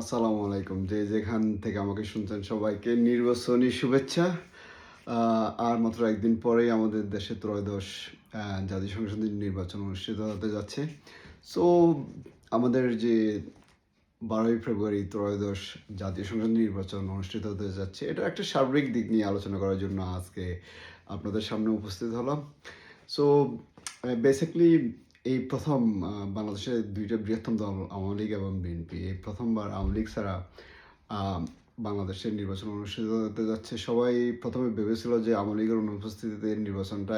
আসসালামু আলাইকুম। যে যেখান থেকে আমাকে শুনছেন, সবাইকে নির্বাচনী শুভেচ্ছা। আর মাত্র একদিন পরেই আমাদের দেশে ত্রয়োদশ জাতীয় সংসদের নির্বাচন অনুষ্ঠিত হতে যাচ্ছে। সো আমাদের যে বারোই ফেব্রুয়ারি ত্রয়োদশ জাতীয় সংসদ নির্বাচন অনুষ্ঠিত হতে যাচ্ছে, এটা একটা সার্বিক দিক নিয়ে আলোচনা করার জন্য আজকে আপনাদের সামনে উপস্থিত হলাম। সো বেসিকলি এই প্রথম বাংলাদেশের দুইটা বৃহত্তম দল, আওয়ামী লীগ এবং বিএনপি। এই প্রথমবার আওয়ামী লীগ ছাড়া বাংলাদেশের নির্বাচন অনুষ্ঠিত হতে যাচ্ছে। সবাই প্রথমে ভেবেছিল যে আওয়ামী লীগের অনুপস্থিতিতে নির্বাচনটা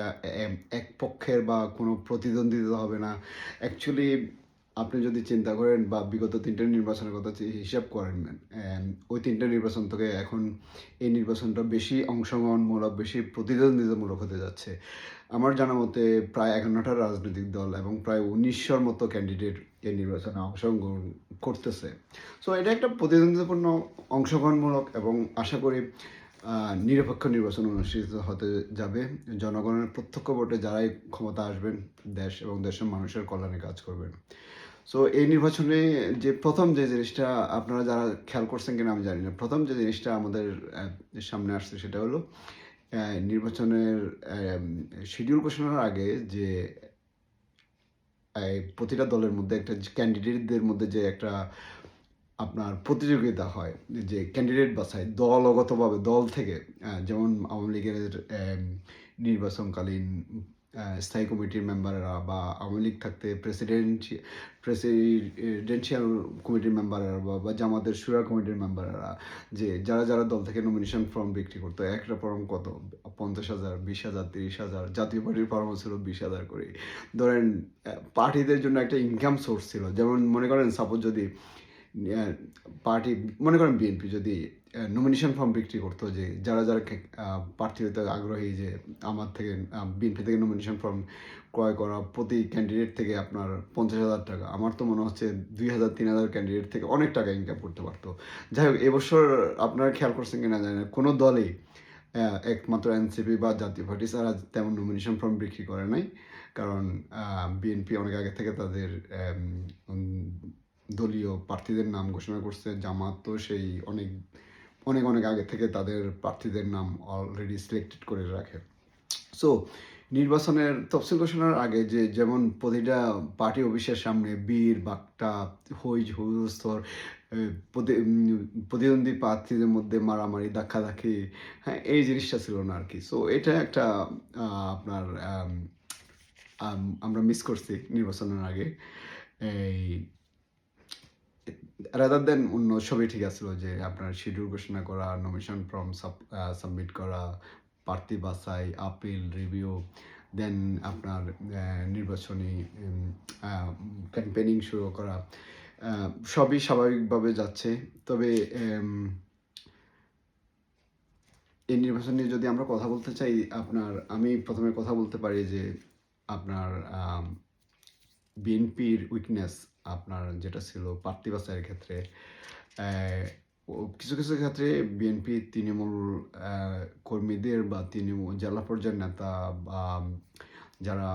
এক পক্ষের বা কোনো প্রতিদ্বন্দ্বিতা হবে না। অ্যাকচুয়ালি আপনি যদি চিন্তা করেন বা বিগত তিনটে নির্বাচনের কথা হিসাব করেন ওই তিনটে নির্বাচন থেকে এখন এই নির্বাচনটা বেশি অংশগ্রহণমূলক, বেশি প্রতিদ্বন্দ্বিতামূলক হতে যাচ্ছে। আমার জানা মতে প্রায় একান্নটা রাজনৈতিক দল এবং প্রায় উনিশশোর মতো ক্যান্ডিডেট এই নির্বাচনে অংশগ্রহণ করতেছে। সো এটা একটা প্রতিদ্বন্দ্বিতাপূর্ণ অংশগ্রহণমূলক এবং আশা করি নিরপেক্ষ নির্বাচন অনুষ্ঠিত হতে যাবে। জনগণের প্রত্যক্ষ ভোটে যারাই ক্ষমতা আসবেন, দেশ এবং দেশের মানুষের কল্যাণে কাজ করবেন। সো এই নির্বাচনে যে প্রথম যে জিনিসটা আপনারা যারা খেয়াল করছেন কিনা আমি জানি না। প্রথম যে জিনিসটা আমাদের সামনে আসছে সেটা হলো নির্বাচনের শিডিউল ঘোষণার আগে যে প্রতিটা দলের মধ্যে একটা ক্যান্ডিডেটদের মধ্যে যে একটা আপনার প্রতিযোগিতা হয় যে ক্যান্ডিডেট বাছাই দলগতভাবে, দল থেকে যেমন আওয়ামী লীগের নির্বাচনকালীন স্থায়ী কমিটির মেম্বাররা বা আওয়ামী লীগ থাকতে প্রেসিডেন্ট প্রেসিডেন্সিয়াল কমিটির মেম্বাররা বা জামাতের সুরা কমিটির মেম্বাররা যে, যারা যারা দল থেকে নমিনেশন ফর্ম বিক্রি করতো, একটা ফর্ম কত? পঞ্চাশ হাজার, বিশ হাজার, তিরিশ হাজার, জাতীয় পার্টির ফর্ম ছিল বিশ হাজার করে। ধরেন পার্টিদের জন্য একটা ইনকাম সোর্স ছিল। যেমন মনে করেন সাপোজ যদি পার্টি, মনে করেন বিএনপি যদি নমিনেশন ফর্ম বিক্রি করতো যে, যারা যারা প্রার্থী হতে আগ্রহী যে, আমার থেকে বিএনপি থেকে নমিনেশন ফর্ম ক্রয় করা প্রতি ক্যান্ডিডেট থেকে আপনার পঞ্চাশ হাজার টাকা। আমার তো মনে হচ্ছে দুই হাজার, তিন হাজার ক্যান্ডিডেট থেকে অনেক টাকা ইনকাম করতে পারতো। যাই হোক, এবছর আপনারা খেয়াল করছেন কিনা জানি না, কোনো দলেই একমাত্র এনসিপি বা জাতীয় পার্টি ছাড়া তেমন নমিনেশন ফর্ম বিক্রি করে নাই। কারণ বিএনপি অনেক আগে থেকে তাদের দলীয় প্রার্থীদের নাম ঘোষণা করছে। জামাত তো সেই অনেক অনেক অনেক আগে থেকে তাদের প্রার্থীদের নাম অলরেডি সিলেক্টেড করে রাখে। সো নির্বাচনের তফসিল ঘোষণার আগে যে যেমন প্রতিটা পার্টি অফিসের সামনে বীর বাক্টা হই হুস্তর প্রতিদ্বন্দ্বী প্রার্থীদের মধ্যে মারামারি ধাক্কাধাক্কি হ্যাঁ এই জিনিসটা ছিল না আর কি সো এটা একটা আপনার আম, আম, আমরা মিস করছি নির্বাচনের আগে। এই রাদার দেন অন্য সবই ঠিক আছিল যে আপনার শিডিউল ঘোষণা করা নমিনেশন ফর্ম সাবমিট করা, প্রার্থী বাছাই আপিল রিভিউ দেন আপনার নির্বাচনী ক্যাম্পেনিং শুরু করা সবই স্বাভাবিকভাবে যাচ্ছে। তবে এই নির্বাচন নিয়ে যদি আমরা কথা বলতে চাই, আপনার, আমি প্রথমে কথা বলতে পারি যে আপনার বিএনপির উইকনেস আপনার যেটা ছিল প্রার্থী ক্ষেত্রে কিছু কিছু ক্ষেত্রে বিএনপি তৃণমূল কর্মীদের বা তৃণমূল জেলা পর্যায়ের নেতা বা যারা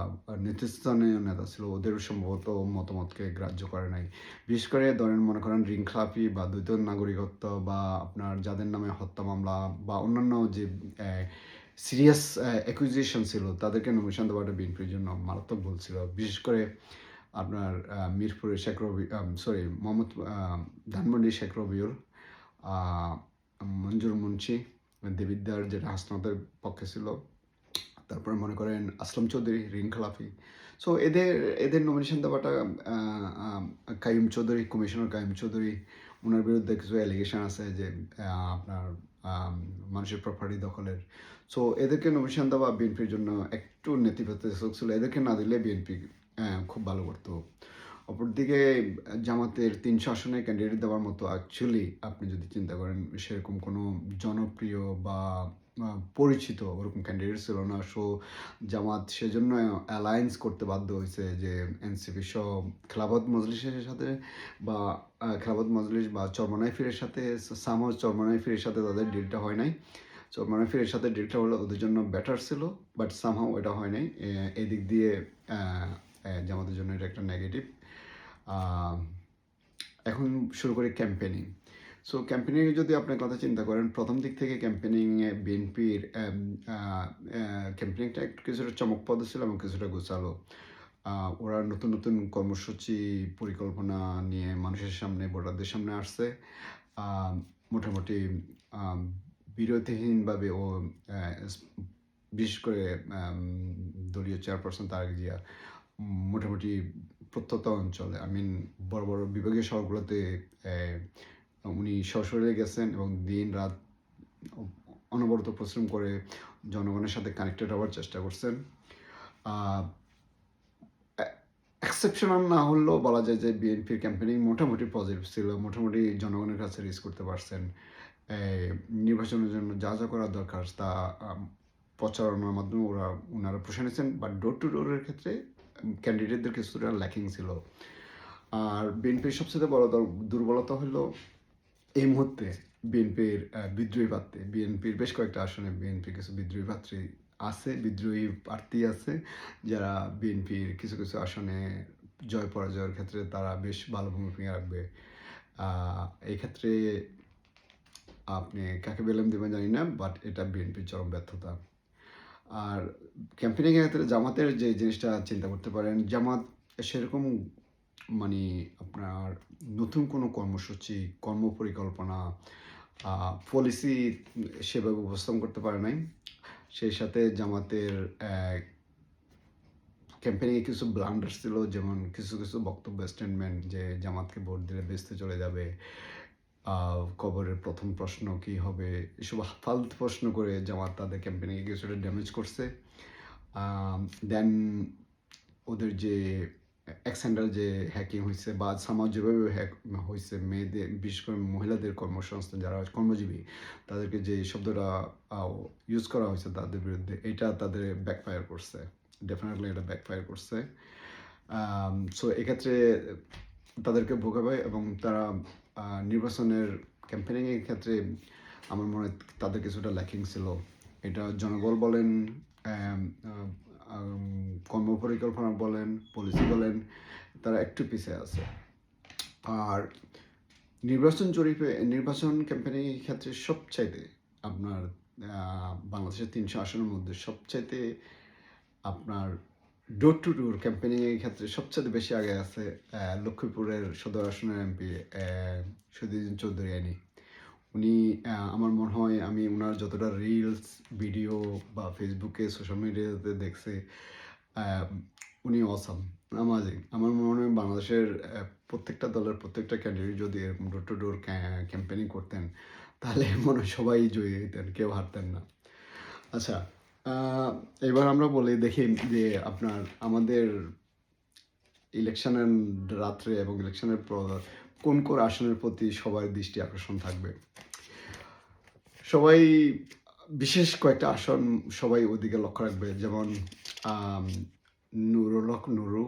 নেতৃস্থানীয় নেতা ছিল, ওদের সম্ভবত মতামতকে গ্রাহ্য করে নাই। বিশেষ করে ধরেন মনে করেন রিংখ্লাপি বা দ্বৈত নাগরিকত্ব বা আপনার যাদের নামে হত্যা মামলা বা অন্যান্য যে সিরিয়াস অ্যাকুইজিশন ছিল, তাদেরকে নমিনেশন দেওয়াটা বিএনপির জন্য মারাত্মক ভুল ছিল। বিশেষ করে আপনার মিরপুরের শেখ রবি সরি মোহাম্মদ ধানমন্ডি শেখ রবিউল মঞ্জুর মুন্সি দেবিদ্দার যেটা হাসনাতের পক্ষে ছিল। তারপরে মনে করেন আসলাম চৌধুরী, রিং খালাফি। সো এদের এদের নমিনেশন দেওয়াটা কাইম চৌধুরী কমিশনার কাইম চৌধুরী ওনার বিরুদ্ধে কিছু অ্যালিগেশন আছে যে আপনার মানুষের প্রপার্টি দখলের। সো এদেরকে নমিনেশন দেওয়া বিএনপির জন্য একটু নেতিবাচক ছিল। এদেরকে না দিলে বিএনপি খুব ভালো করতো। অপরদিকে জামাতের তিনশো আসনে ক্যান্ডিডেট দেওয়ার মতো অ্যাকচুয়ালি আপনি যদি চিন্তা করেন, সেরকম কোনো জনপ্রিয় বা পরিচিত ওরকম ক্যান্ডিডেট ছিল না। সো জামাত সেজন্য অ্যালায়েন্স করতে বাধ্য হয়েছে যে এনসিপি সহ খেলাফত মজলিসের সাথে বা খেলাফত মজলিস বা চরমনাই ফিরের সাথে সামহ চরমনাই ফিরের সাথে তাদের ডিলটা হয় নাই। চরমনাই ফিরের সাথে ডিলটা হলে ওদের জন্য বেটার ছিল বাট সামহাও এটা হয় নাই। এদিক দিয়ে আহ, জামাতের জন্য এটা একটা নেগেটিভ এখন শুরু করি ক্যাম্পেনিং সো ক্যাম্পেনিংয়ে যদি আপনার কথা চিন্তা করেন প্রথম দিক থেকে ক্যাম্পেনিংয়ে বিএনপির ক্যাম্পেনিংটা একটু কিছুটা চমকপ্রদ ছিল এবং কিছুটা গোছালো। ওরা নতুন নতুন কর্মসূচি পরিকল্পনা নিয়ে মানুষের সামনে ভোটারদের সামনে আসছে। মোটামুটি বিরতিহীনভাবে ও বিশেষ করে দলীয় চেয়ারপারসন তারেক জিয়া মোটামুটি প্রত্যন্ত অঞ্চলে। আই মিন বড় বড় বিভাগীয় শহরগুলোতে উনি সশরীরে গেছেন এবং দিন রাত অনবরত পরিশ্রম করে জনগণের সাথে কানেক্টেড হওয়ার চেষ্টা করছেন। এক্সেপশনাল না হলেও বলা যায় যে বিএনপির ক্যাম্পেনিং মোটামুটি পজিটিভ ছিল। মোটামুটি জনগণের কাছে রিচ করতে পারছেন। নির্বাচনের জন্য যা যা করা দরকার তা প্রচারণার মাধ্যমে ওরা ওনারা পোষে নিয়েছেন বাট ডোর টু ডোরের ক্ষেত্রে ক্যান্ডিডেটদের কিছুটা ল্যাকিং ছিল। আর বিএনপির সবচেয়ে বড় দুর্বলতা হলো এই মুহূর্তে বিএনপির বিদ্রোহী প্রার্থী। বিএনপির বেশ কয়েকটা আসনে বিএনপির কিছু বিদ্রোহী প্রার্থী আছে বিদ্রোহী প্রার্থী আছে যারা বিএনপির কিছু কিছু আসনে জয় পরাজয়ের ক্ষেত্রে তারা বেশ ভালো ভূমিকা রাখবে। আহ, এই ক্ষেত্রে আপনি কাকে বেলেম দেবেন জানি না বাট এটা বিএনপির চরম ব্যর্থতা। আর ক্যাম্পেনিংয়ের ক্ষেত্রে জামাতের যে জিনিসটা চিন্তা করতে পারেন, জামাত সেরকম মানে আপনার নতুন কোনো কর্মসূচি কর্ম পরিকল্পনা পলিসি সেভাবে উপস্থাপন করতে পারে নাই। সেই সাথে জামাতের ক্যাম্পেনিংয়ে কিছু ব্লান্ডার ছিল, যেমন কিছু কিছু বক্তব্য স্টেটমেন্ট যে জামাতকে ভোট দিলে বেসতে চলে যাবে কবরের প্রথম প্রশ্ন কি হবে, এসব ফালতু প্রশ্ন করে জামাত তাদের ক্যাম্পেনিংয়ে কিছুটা ড্যামেজ করছে। দেন ওদের যে অ্যাক্সেন্ডার যে হ্যাকিং হয়েছে বা সমাজ যেভাবে হ্যাক হয়েছে মেয়েদের, বিশেষ করে মহিলাদের কর্মসংস্থান, যারা কর্মজীবী, তাদেরকে যে শব্দটা ইউজ করা হয়েছে তাদের বিরুদ্ধে, এটা তাদের ব্যাকফায়ার করছে। ডেফিনেটলি এটা ব্যাকফায়ার করছে। সো এক্ষেত্রে তাদেরকে ভোগাবে এবং তারা নির্বাচনের ক্যাম্পেনিংয়ের ক্ষেত্রে আমার মনে হয় তাদের কিছুটা ল্যাকিং ছিল। এটা জনবল বলেন কর্মপরিকল্পনা বলেন পলিসি বলেন, তারা একটু পিছিয়ে আছে। আর নির্বাচন জরিপে, নির্বাচন ক্যাম্পেনিংয়ের ক্ষেত্রে সবচাইতে আপনার বাংলাদেশের তিনশো আসনের মধ্যে সবচাইতে আপনার ডোর টু ডোর ক্যাম্পেনিংয়ের ক্ষেত্রে সবচেয়ে বেশি আগে আছে লক্ষ্মীপুরের সদর আসনের এমপি সদিউদ্দিন চৌধুরী আইনি উনি আমার মনে হয় আমি ওনার যতটা রিলস ভিডিও বা ফেসবুকে সোশ্যাল মিডিয়াতে দেখছি উনি অসাম আমাজিং আমার মনে হয় বাংলাদেশের প্রত্যেকটা দলের প্রত্যেকটা ক্যান্ডিডেট যদি এরকম ডোর টু ডোর ক্যাম্পেনিং করতেন, তাহলে মনে হয় সবাই জয়ী হইতেন, কেউ হারতেন না। আচ্ছা এবার আমরা বলি, দেখি যে আপনার, আমাদের ইলেকশনের রাত্রে এবং ইলেকশনের কোন কোন আসনের প্রতি সবার দৃষ্টি আকর্ষণ থাকবে? সবাই বিশেষ কয়েকটা আসন সবাই ওদিকে লক্ষ্য রাখবে। যেমন আম, নুরুল হক নুরু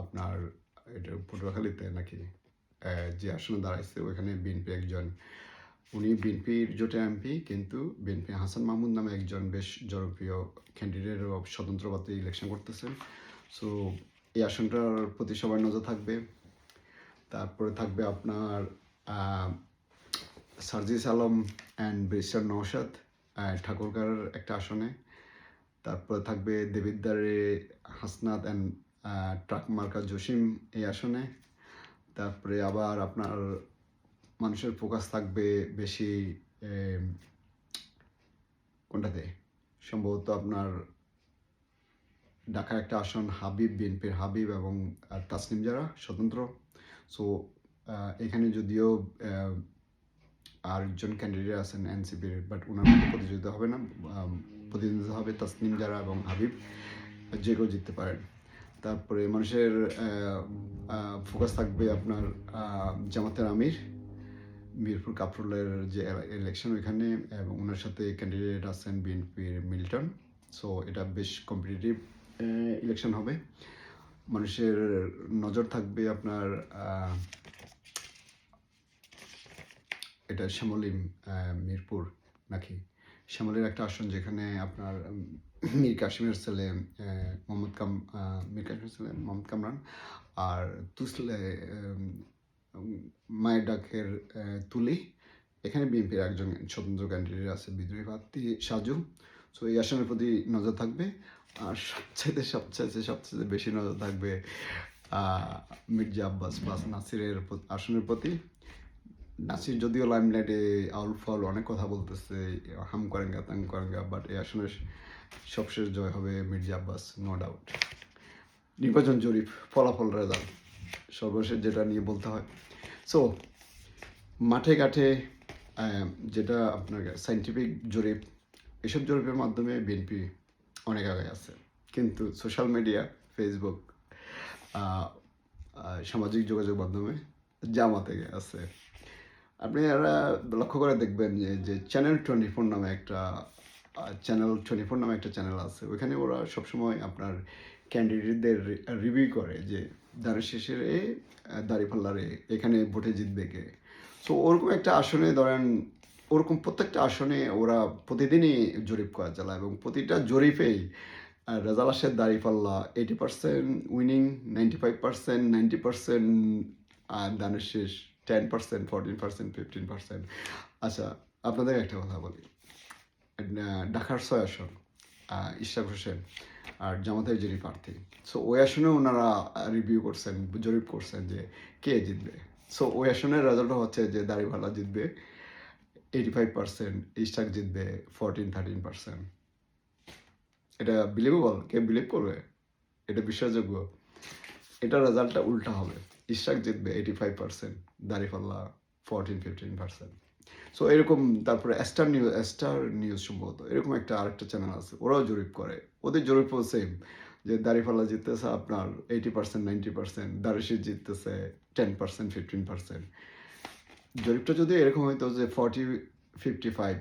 আপনার এটা পটুয়াখালীতে নাকি যে আসনে দাঁড়াইছে ওইখানে বিএনপি একজন। উনি বিএনপির জোটে এমপি কিন্তু বিএনপি হাসান মাহমুদ নামে একজন বেশ জনপ্রিয় ক্যান্ডিডেট স্বতন্ত্র পথে ইলেকশন করতেছেন। সো এই আসনটার প্রতি সবার নজর থাকবে। তারপরে থাকবে আপনার সার্জিস আলম অ্যান্ড ব্রিস্টার নৌসাদ ঠাকুরকার একটা আসনে। তারপরে থাকবে দেবিদ্দারে হাসনাত অ্যান্ড ট্রাক মার্কা জসিম এই আসনে। তারপরে আবার আপনার মানুষের ফোকাস থাকবে বেশি কোনটাতে? সম্ভবত আপনার ঢাকার একটা আসন হাবিব, বিএনপির হাবিব এবং তাসনিম যারা স্বতন্ত্র। সো এখানে যদিও আরেকজন ক্যান্ডিডেট আছেন এনসিপির বাট ওনার মধ্যে প্রতিযোগিতা হবে না। প্রতিদ্বন্দ্বিতা হবে তাসনিম যারা এবং হাবিব। যে কেউ জিততে পারেন। তারপরে মানুষের ফোকাস থাকবে আপনার জামাতের আমির, মিরপুর কাপরুলের যে ইলেকশন ওইখানে, এবং ওনার সাথে ক্যান্ডিডেট আছেন বিএনপির মিল্টন। সো এটা বেশ কম্পিটিটিভ ইলেকশন হবে। মানুষের নজর থাকবে আপনার এটা শ্যামলিম মিরপুর নাকি? শ্যামলের একটা আসন যেখানে আপনার মীর কাশিমের ছেলে মোহাম্মদ কাম মীর কাশিমের ছেলে, মোহাম্মদ কামরান আর তুসলে মায়ের ডাকের তুলি। এখানে বিএনপির একজন স্বতন্ত্র ক্যান্ডিডেট আছে বিদ্রোহী প্রার্থী সাজু। সো এই আসনের প্রতি নজর থাকবে। আর সবচাইতে সবচাইতে সবচেয়ে বেশি নজর থাকবে মির্জা আব্বাস বাস নাসিরের আসনের প্রতি। নাসির যদিও লাইমলাইটে আউল ফাউল অনেক কথা বলতেছে, হাম করেঙ্গা তাং করেঙ্গা বাট এই আসনের সবশেষ জয় হবে মির্জা আব্বাস নো ডাউট নির্বাচন জরিপ, ফলাফল রেজাল্ট সর্বশেষ যেটা নিয়ে বলতে হয়। সো মাঠে ঘাটে যেটা আপনার সাইন্টিফিক জরিপ এসব জরিপের মাধ্যমে বিএনপি অনেক আগে আছে। কিন্তু সোশ্যাল মিডিয়া ফেসবুক সামাজিক যোগাযোগ মাধ্যমে জামাতে আছে। আপনি এরা লক্ষ্য করে দেখবেন যে যে চ্যানেল টোয়েন্টি ফোর নামে একটা চ্যানেল টোয়েন্টি ফোর নামে একটা চ্যানেল আছে। ওইখানে ওরা সবসময় আপনার ক্যান্ডিডেটদের রিভিউ করে যে দাঁড়ের শেষে দাঁড়িপাল্লারে এখানে ভোটে জিতবে কে। সো ওরকম একটা আসনে ধরেন ওরকম প্রত্যেকটা আসনে ওরা প্রতিদিনই জরিপ করা চালায় এবং প্রতিটা জরিপেই রেজাল্ট আসে দাঁড়িপাল্লা eighty percent winning ninety five percent ninety percent দানের শেষ ten percent fourteen percent fifteen percent আচ্ছা আপনাদের একটা কথা বলি। ঢাকার ছয় আসন আহ, ইশরাক হোসেন আর জামাতের যিনি প্রার্থী। সো ওই আসনে ওনারা রিভিউ করছেন জরিপ করছেন যে কে জিতবে। সো ওই আসনের রেজাল্ট হচ্ছে যে দাড়িভালা জিতবে। এইটি ফাইভ পার্সেন্ট জিতবে ফোরটিন থার্টিন পার্সেন্ট এটা বিলিভেবল কে বিলিভ করবে? এটা বিশ্বাসযোগ্য? এটা রেজাল্টটা উল্টা হবে। জিতবে eighty five percent fourteen fifteen percent so এরকম তারপরে স্টার নিউজ স্টার নিউজ সম্ভবত এরকম একটা আরেকটা চ্যানেল আছে, ওরাও জরিপ করে। ওদের জরিপও সেম যে দাড়িপাল্লা জিততেছে আপনার এইটি পার্সেন্ট নাইনটি পার্সেন্ট দাড়িশির জিততেছে টেন পার্সেন্ট ফিফটিন পার্সেন্ট জরিপটা যদি এরকম হইতো যে ফর্টি ফিফটি ফাইভ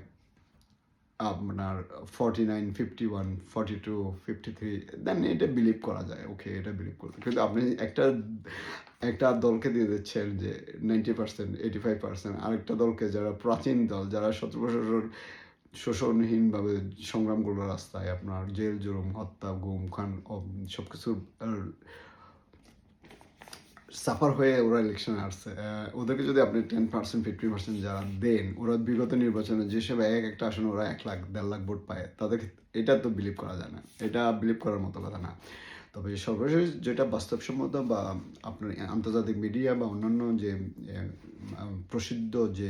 আপনার forty nine fifty one forty two fifty three then এটা বিলিভ করা যায়। ওকে এটা বিলিভ করতে। কিন্তু আপনি একটা একটা দলকে দিয়ে দিচ্ছেন যে ninety percent eighty five percent আরেকটা দলকে যারা প্রাচীন দল, যারা সতেরো বছর শোষণহীনভাবে সংগ্রাম করল রাস্তায়, আপনার জেল, জুলুম, হত্যা, গুম, খান সব কিছুর সাফার হয়ে ওরা ইলেকশনে আসছে ওদেরকে যদি আপনি টেন পার্সেন্ট ফিফটি পার্সেন্ট যারা দেন, ওরা বিগত নির্বাচনে যেসব এক একটা আসনে ওরা এক লাখ, দেড় লাখ ভোট পায়। তাদেরকে এটা তো বিলিভ করা যায় না। এটা বিলিভ করার মতো কথা না। তবে সর্বশেষ যেটা বাস্তবসম্মত বা আপনার আন্তর্জাতিক মিডিয়া বা অন্যান্য যে প্রসিদ্ধ যে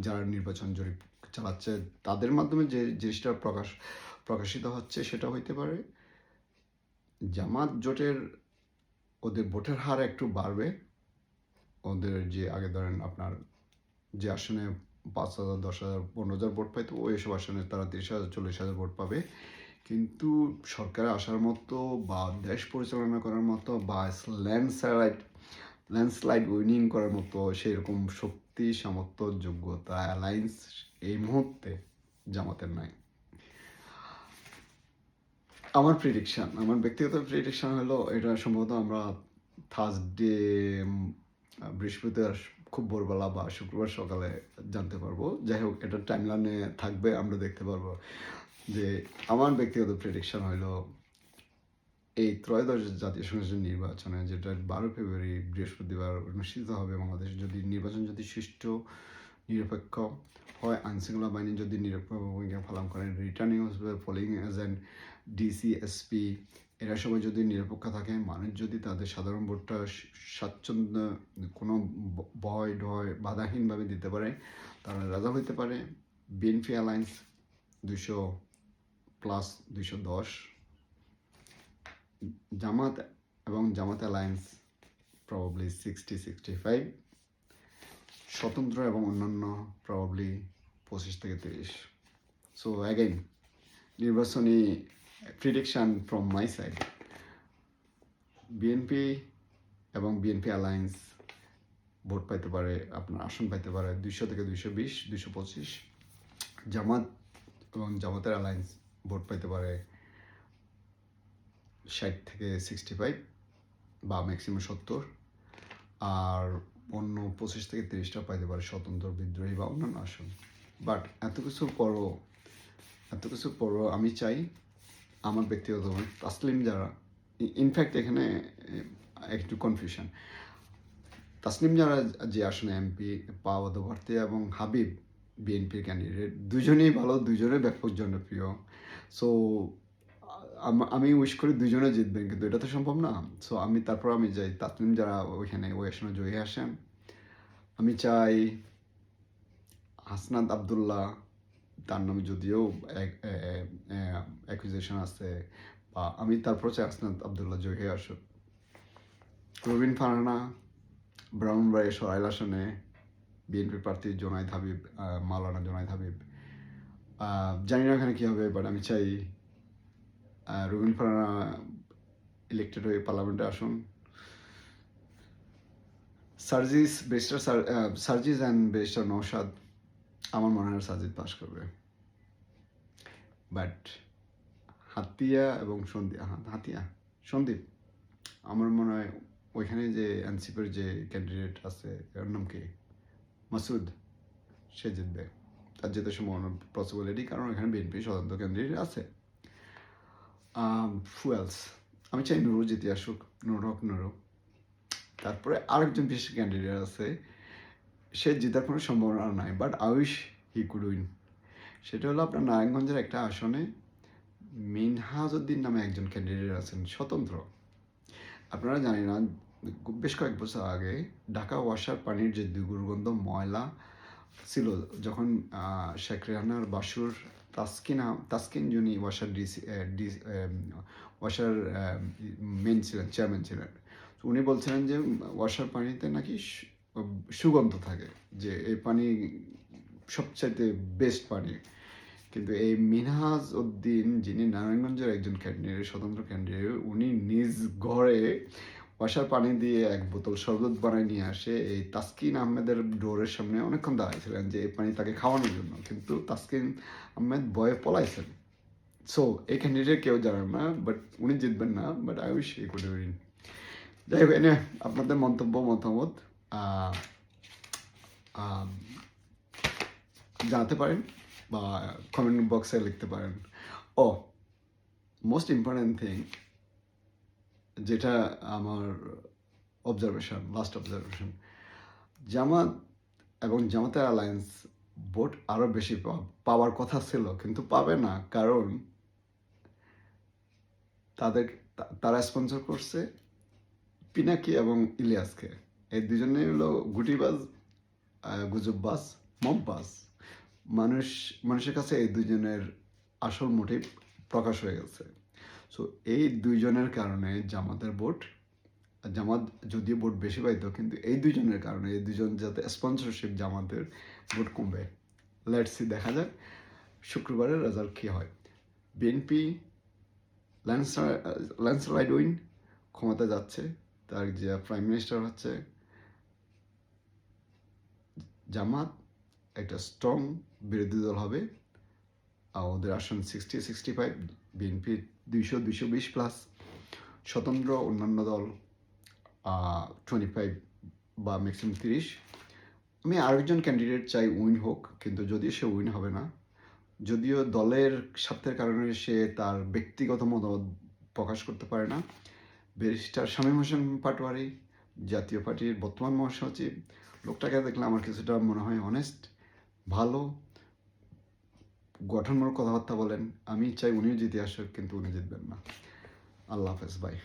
যারা নির্বাচন জরিপ চালাচ্ছে, তাদের মাধ্যমে যে জিনিসটা প্রকাশ, প্রকাশিত হচ্ছে সেটা হইতে পারে জামাত জোটের ওদের ভোটের হার একটু বাড়বে। ওদের যে আগে ধরেন আপনার যে আসনে পাঁচ হাজার, দশ হাজার, পনেরো হাজার ভোট পাইতো ওই সব আসনে তারা তিরিশ হাজার, চল্লিশ হাজার ভোট পাবে। কিন্তু সরকারে আসার মতো বা দেশ পরিচালনা করার মতো বা ল্যান্ডস্লাইড ল্যান্ডস্লাইড উইনিং করার মতো সেই রকম শক্তি, সামর্থ্য, যোগ্যতা, অ্যালায়েন্স এই মুহূর্তে জামাতের নাই। আমার প্রিডিকশন আমার ব্যক্তিগত প্রিডিকশন হলো, এটা সম্ভবত আমরা থার্সডে বৃহস্পতিবার খুব ভোরবেলা বা শুক্রবার সকালে জানতে পারব। যাই হোক, এটা টাইমলাইনে থাকবে, আমরা দেখতে পারব। যে আমার ব্যক্তিগত প্রেডিকশন হলো, এই ত্রয়োদশ জাতীয় সংসদ নির্বাচনে যেটা বারো ফেব্রুয়ারি বৃহস্পতিবার অনুষ্ঠিত হবে বাংলাদেশ, যদি নির্বাচন যদি সুষ্ঠু, নিরপেক্ষ হয় আইনশৃঙ্খলা বাহিনী যদি নিরপেক্ষ ভূমিকা পালন করেন returning polling agent DC SP এরা সবাই যদি নিরপেক্ষ থাকে, মানুষ যদি তাদের সাধারণ ভোটটা স্বাচ্ছন্দ্য, কোনো ভয়, ডয়, বাধাহীনভাবে দিতে পারে, তারা রাজা হইতে পারে। বিএনপি অ্যালায়েন্স দুশো প্লাস দুশো দশ, জামাত এবং Jamaat alliance probably sixty sixty five স্বতন্ত্র এবং অন্যান্য প্রবাবলি পঁচিশ থেকে তিরিশ। সো অ্যাগেন নির্বাচনী prediction from my side BNP এবং বিএনপি অ্যালায়েন্স ভোট পাইতে পারে, আপনার আসন পাইতে পারে দুইশো থেকে দুইশো বিশ, দুইশো পঁচিশ। জামাত এবং জামাতের অ্যালায়েন্স ভোট পাইতে পারে ষাট থেকে সিক্সটি ফাইভ বা ম্যাক্সিমাম সত্তর। আর অন্য পঁচিশ থেকে তিরিশটা পাইতে পারে স্বতন্ত্র বিদ্রোহী বা অন্যান্য আসন। বাট এত কিছুর পরও, এত কিছুর পরও আমি চাই আমার ব্যক্তিগত তাসলিম যারা ইনফ্যাক্ট এখানে একটু কনফিউশন তাসলিম যারা, যে আসনে এমপি পাওয়া প্রার্থী এবং হাবিব বিএনপির ক্যান্ডিডেট দুজনেই ভালো দুজনেই ব্যাপক জনপ্রিয়। সো আমি উইশ করি দুজনে জিতবেন, কিন্তু এটা তো সম্ভব না। সো আমি তারপর আমি যাই, তাসলিম যারা ওইখানে, ওই আসনে জয়ী আসেন। আমি চাই হাসনাত আবদুল্লাহ তার নামে যদিও অ্যাকুইজেশন আছে বা আমি তারপর চাই হাসনাত আবদুল্লাহ জয়ী আসুক। রবিন ফারানা ব্রাউনবাড়ি সরাইল আসনে বিএনপি প্রার্থী জোনাইদ হাবিব মাওলানা জোনাইদ হাবিব। জানি না ওখানে কী হবে বাট আমি চাই রবিন ফারানা ইলেক্টেড হয়ে পার্লামেন্টে আসুন। Sarjis barrister Sarjis and barrister Nowshad আমার মনে হয় সার্জিদ পাস করবে। বাট হাতিয়া এবং সন্দীপ হাতিয়া সন্দীপ আমার মনে হয় ওইখানে যে এনসিপির যে ক্যান্ডিডেট আছে, এর নাম কি? মাসুদ সে জিতবে তার যেতে সম্ভাবনা পসিবিলিটি কারণ ওইখানে বিএনপি স্বতন্ত্র ক্যান্ডিডেট আছে। ফুয়েলস আমি চাই নুরু জিতে আসুক, নুর হক, নুরু তারপরে আরেকজন বিশেষ ক্যান্ডিডেট আছে, সে জেতার কোনো সম্ভাবনা নাই but I wish he could win সেটা হলো আপনার নারায়ণগঞ্জের একটা আসনে মিনহাজউদ্দিন নামে একজন ক্যান্ডিডেট আছেন, স্বতন্ত্র। আপনারা জানি না, বেশ কয়েক বছর আগে ঢাকা ওয়াসার পানির যে দুর্গন্ধ ময়লা ছিল, যখন শেখ রেহানার বাসুর তাসকিন তাসকিন যিনি ওয়াসার ডিসি ডিসি ওয়াসার মেন ছিলেন চেয়ারম্যান ছিলেন উনি বলছিলেন যে ওয়াসার পানিতে নাকি সুগন্ধ থাকে, যে এই পানি সবচাইতে বেস্ট পানি। কিন্তু এই মিনহাজ উদ্দিন যিনি নারায়ণগঞ্জের একজন ক্যান্ডিডেট, স্বতন্ত্র ক্যান্ডিডেট, উনি নিজ ঘরে ওয়াসার পানি দিয়ে এক বোতল শরবত বানায় নিয়ে আসে। এই তাসকিন আহমেদের ডোরের সামনে অনেকক্ষণ দাঁড়াইছিলেন যে এই পানি তাকে খাওয়ানোর জন্য। কিন্তু তাসকিন আহমেদ ভয়ে পলাইছেন। সো এই ক্যান্ডিডেট কেউ জানেন না বাট উনি জিতবেন না but I wish he could win যাই হোক, এনে আপনাদের মন্তব্য, মতামত জানাতে পারেন। বা কমেন্ট বক্সে লিখতে পারেন। ও মোস্ট ইম্পর্টেন্ট থিং যেটা আমার অবজারভেশন লাস্ট অবজারভেশন জামাত এবং জামাতের অ্যালায়েন্স ভোট আরও বেশি পাওয়ার কথা ছিল কিন্তু পাবে না কারণ তাদের তারা স্পন্সর করছে পিনাকি এবং ইলিয়াসকে। এই দুজনেই হলো গুটিবাজ আহ, গুজববাজ মমবাজ মানুষ, মানুষের কাছে এই দুজনের আসল মোটিভ প্রকাশ হয়ে গেছে। সো এই দুইজনের কারণে জামাতের ভোট, জামাত যদিও ভোট বেশি পাইতো, কিন্তু এই দুইজনের কারণে এই দুজন যাতে স্পন্সরশিপ জামাতের ভোট কমবে। লেটস দেখা যাক শুক্রবারের রেজাল্ট কী হয়। বিএনপি ল্যান্ডস্লাইড উইন ক্ষমতা যাচ্ছে, তার যে প্রাইম মিনিস্টার হচ্ছে, জামাত একটা স্ট্রং বিরোধী দল হবে। আর ওদের আসন সিক্সটি সিক্সটি ফাইভ বিএনপি দুইশো দুইশো বিশ প্লাস স্বতন্ত্র অন্যান্য দল টোয়েন্টি ফাইভ বা ম্যাক্সিমাম তিরিশ। আমি আরেকজন ক্যান্ডিডেট চাই উইন হোক, কিন্তু যদিও সে উইন হবে না, যদিও দলের স্বার্থের কারণে সে তার ব্যক্তিগত মতামত প্রকাশ করতে পারে না। ব্যারিস্টার শামীম হোসেন পাটোয়ারি, জাতীয় পার্টির বর্তমান মহাসচিব, লোকটাকে দেখলে আমার কিছুটা মনে হয় অনেস্ট ভালো গঠনমূলক কথাবার্তা বলেন, আমি চাই উনিও জিতে আসুক, কিন্তু উনি জিতবেন না। আল্লাহ হাফেজ বাই